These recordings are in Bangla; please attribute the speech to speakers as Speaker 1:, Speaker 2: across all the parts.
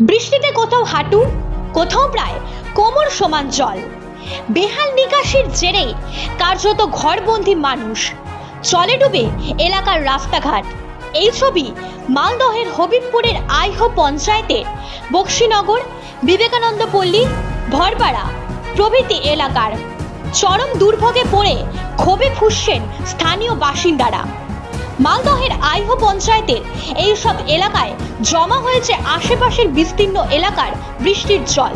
Speaker 1: বৃষ্টিতে কোথাও হাঁটু, কোথাও প্রায় কোমর সমান জল। বেহাল নিকাশির জেরে কার্যত ঘরবন্দি মানুষ। চলে ডুবে এলাকার রাস্তাঘাট। এই ছবি মালদহের হবিবপুরের আইহ পঞ্চায়েতের বক্সিনগর, বিবেকানন্দ পল্লী, ভরপাড়া প্রভৃতি এলাকার। চরম দুর্ভোগে পড়ে ক্ষোভে ফুসছেন স্থানীয় বাসিন্দারা। মালদহের আইহ পঞ্চায়েতের এই সব এলাকায় জমা হয়েছে আশেপাশের বিস্তীর্ণ এলাকার বৃষ্টির জল।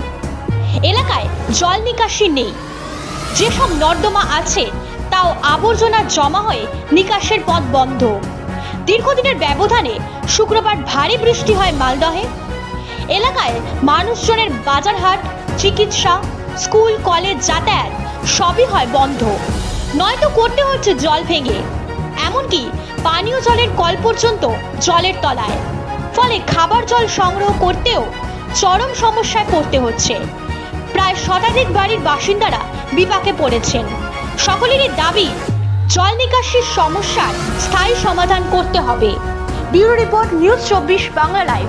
Speaker 1: এলাকায় জল নিকাশি নেই। যেসব নর্দমা আছে, তাও আবর্জনা জমা হয়ে নিকাশের পথ বন্ধ। দীর্ঘদিনের ব্যবধানে শুক্রবার ভারী বৃষ্টি হয় মালদহে। এলাকায় মানুষজনের বাজারহাট, চিকিৎসা, স্কুল, কলেজ যাতায়াত সবই হয় বন্ধ। নয়তো করতে হচ্ছে জল ভেঙে। এমনকি পানীয় জলের কল পর্যন্ত জলের তলায়। ফলে খাবার জল সংগ্রহ করতেও চরম সমস্যায় পড়তে হচ্ছে। প্রায় শতাধিক বাড়ির বাসিন্দারা বিপাকে পড়েছেন। সকলেরই দাবি, জল নিকাশির সমস্যার স্থায়ী সমাধান করতে হবে। ব্যুরো রিপোর্ট, নিউজ চব্বিশ, বাংলা লাইভ।